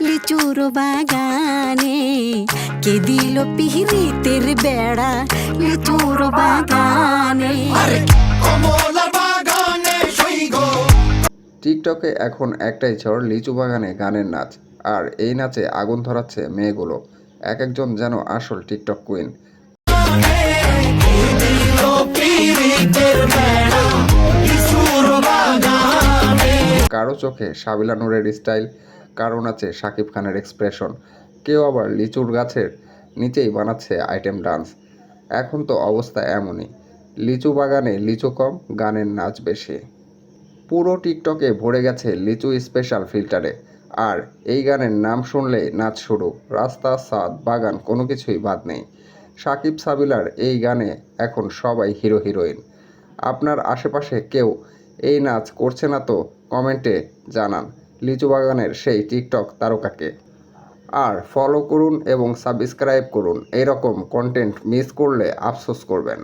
লিচুর বাগানে কে দিল পিহিরিতের বেড়া লিচুর বাগানে? টিকটকে এখন একটাই ঝড় লিচু বাগানে গানের নাচ। আর এই নাচে আগুন ধরাচ্ছে মেয়েগুলো। এক একজন যেন আসল টিকটক কুইন। কারও চোখে সাবিলা নুরের স্টাইল কারও আছে শাকিব খানের এক্সপ্রেশন কেউ আবার লিচুর গাছের নিচেই বানাচ্ছে আইটেম ডান্স এখন তো অবস্থা এমনই। লিচু বাগানে লিচু কম গানের নাচ বেশি পুরো টিকটকে ভরে গেছে লিচু স্পেশাল ফিল্টারে আর এই গানের নাম শুনলেই নাচ শুরু। রাস্তা, সাদ, বাগান কোনো কিছুই বাদ নেই। সাকিব সাবিলার এই গানে এখন সবাই হিরো হিরোইন আপনার আশেপাশে কেউ এই নাচ করছে না তো কমেন্টে জানান। লিচু বাগানের সেই টিকটক তারকাকে। আর ফলো করুন এবং সাবস্ক্রাইব করুন। এরকম কন্টেন্ট মিস করলে আফসোস করবেন।